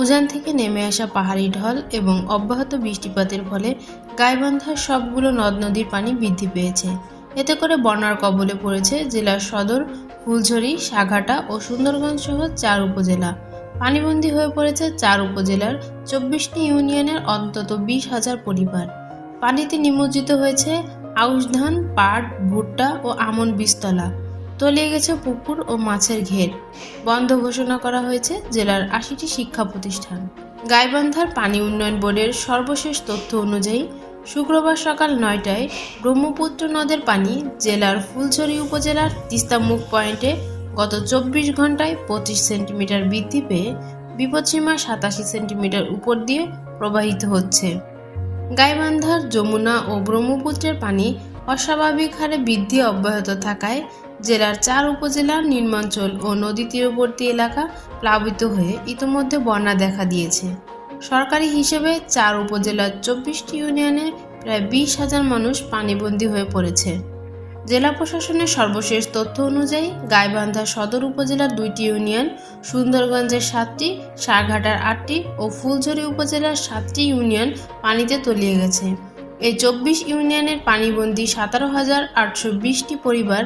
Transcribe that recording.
উজান থেকে নেমে আসা পাহাড়ি ঢল এবং অব্যাহত বৃষ্টিপাতের ফলে গাইবান্ধার সবগুলো নদ নদীর পানি বৃদ্ধি পেয়েছে। এতে করে বন্যার কবলে পড়েছে জেলার সদর ফুলঝুরি সাঘাটা ও সুন্দরগঞ্জ সহ চার উপজেলা। পানিবন্দী হয়ে পড়েছে চার উপজেলার চব্বিশটি ইউনিয়নের অন্তত বিশ হাজার পরিবার। পানিতে নিমজ্জিত হয়েছে আউশ ধান, পাট, ভুট্টা ও আমন বীজতলা। তলিয়ে গেছে পুকুর ও মাছের ঘের। বন্ধ ঘোষণা করা হয়েছে জেলার আশিটি শিক্ষা প্রতিষ্ঠান। গাইবান্ধার পানি উন্নয়ন বোর্ডের সর্বশেষ তথ্য অনুযায়ী, শুক্রবার সকাল নয়টায় ব্রহ্মপুত্র নদের পানি জেলার ফুলছড়ি উপজেলার তিস্তামুখ পয়েন্টে গত চব্বিশ ঘন্টায় পঁচিশ সেন্টিমিটার বৃদ্ধি পেয়ে বিপদসীমা সাতাশি সেন্টিমিটার উপর দিয়ে প্রবাহিত হচ্ছে। গাইবান্ধার যমুনা ও ব্রহ্মপুত্রের পানি অস্বাভাবিক হারে বৃদ্ধি অব্যাহত থাকায় জেলার চার উপজেলার নিম্নাঞ্চল ও নদী তীরবর্তী এলাকা প্লাবিত হয়ে ইতোমধ্যে বন্যা দেখা দিয়েছে। সরকারি হিসেবে চার উপজেলার চব্বিশটি ইউনিয়নের প্রায় বিশ হাজার মানুষ পানিবন্দী হয়ে পড়েছে। জেলা প্রশাসনের সর্বশেষ তথ্য অনুযায়ী গাইবান্ধা সদর উপজেলার দুইটি ইউনিয়ন, সুন্দরগঞ্জের সাতটি, সারঘাটার আটটি ও ফুলঝুরি উপজেলার সাতটি ইউনিয়ন পানিতে তলিয়ে গেছে। এই চব্বিশ ইউনিয়নের পানিবন্দী সতেরো হাজার আটশো বিশটি পরিবার